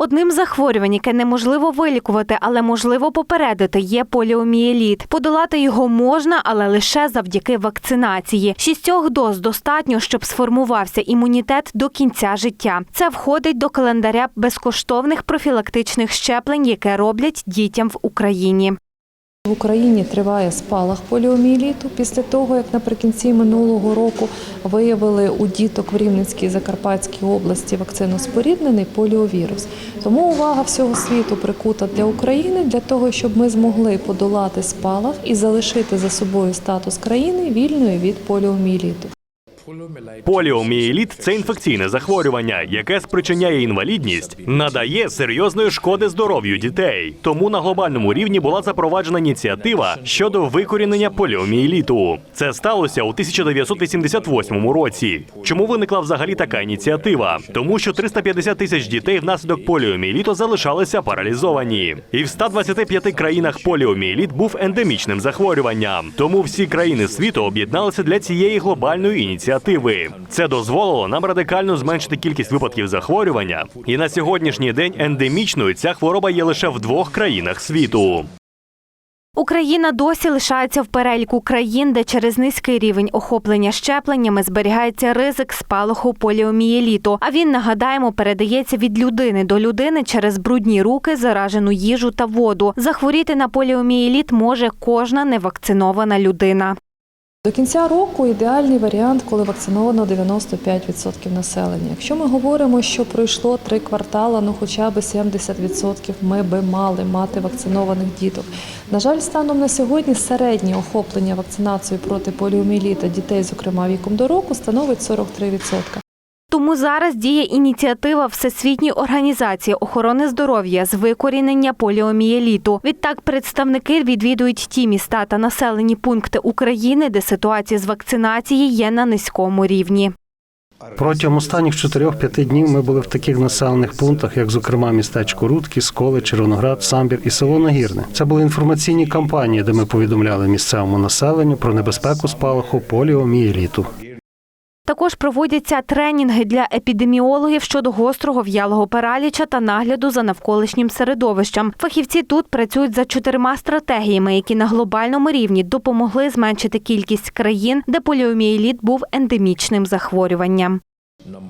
Одним захворювань, яке неможливо вилікувати, але можливо попередити, є поліомієліт. Подолати його можна, але лише завдяки вакцинації. Шістьох доз достатньо, щоб сформувався імунітет до кінця життя. Це входить до календаря безкоштовних профілактичних щеплень, яке роблять дітям в Україні. В Україні триває спалах поліомієліту після того, як наприкінці минулого року виявили у діток в Рівненській Закарпатській області вакциноспоріднений поліовірус. Тому увага всього світу прикута для України для того, щоб ми змогли подолати спалах і залишити за собою статус країни вільної від поліомієліту. Поліомієліт – це інфекційне захворювання, яке спричиняє інвалідність, надає серйозної шкоди здоров'ю дітей. Тому на глобальному рівні була запроваджена ініціатива щодо викорінення поліомієліту. Це сталося у 1988 році. Чому виникла взагалі така ініціатива? Тому що 350 тисяч дітей внаслідок поліомієліту залишалися паралізовані. І в 125 країнах поліомієліт був ендемічним захворюванням. Тому всі країни світу об'єдналися для цієї глобальної ініціативи. Це дозволило нам радикально зменшити кількість випадків захворювання. І на сьогоднішній день ендемічною ця хвороба є лише в двох країнах світу. Україна досі лишається в переліку країн, де через низький рівень охоплення щепленнями зберігається ризик спалаху поліомієліту. А він, нагадаємо, передається від людини до людини через брудні руки, заражену їжу та воду. Захворіти на поліомієліт може кожна невакцинована людина. До кінця року ідеальний варіант, коли вакциновано 95% населення. Якщо ми говоримо, що пройшло три квартала, ну хоча б 70% ми би мали мати вакцинованих діток. На жаль, станом на сьогодні середнє охоплення вакцинацією проти поліомієліта дітей, зокрема віком до року, становить 43%. Тому зараз діє ініціатива Всесвітньої організації охорони здоров'я з викорінення поліомієліту. Відтак представники відвідують ті міста та населені пункти України, де ситуація з вакцинацією є на низькому рівні. Протягом останніх 4-5 днів ми були в таких населених пунктах, як, зокрема, містечко Рудки, Сколи, Червоноград, Самбір і село Нагірне. Це були інформаційні кампанії, де ми повідомляли місцевому населенню про небезпеку спалаху поліомієліту. Також проводяться тренінги для епідеміологів щодо гострого в'ялого параліча та нагляду за навколишнім середовищем. Фахівці тут працюють за чотирма стратегіями, які на глобальному рівні допомогли зменшити кількість країн, де поліомієліт був ендемічним захворюванням.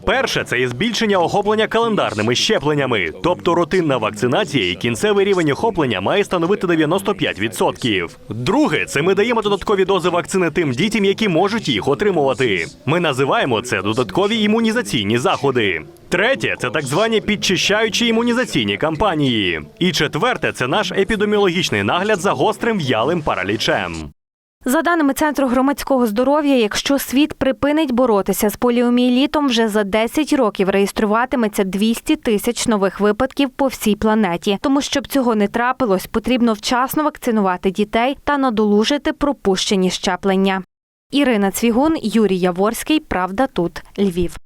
Перше це є збільшення охоплення календарними щепленнями, тобто рутинна вакцинація і кінцевий рівень охоплення має становити 95%. Друге, це ми даємо додаткові дози вакцини тим дітям, які можуть їх отримувати. Ми називаємо це додаткові імунізаційні заходи. Третє це так звані підчищаючі імунізаційні кампанії. І четверте це наш епідеміологічний нагляд за гострим в'ялим паралічем. За даними Центру громадського здоров'я, якщо світ припинить боротися з поліомієлітом, вже за 10 років реєструватиметься 200 тисяч нових випадків по всій планеті. Тому щоб цього не трапилось, потрібно вчасно вакцинувати дітей та надолужити пропущені щеплення. Ірина Цвігун, Юрій Яворський. Правда тут Львів.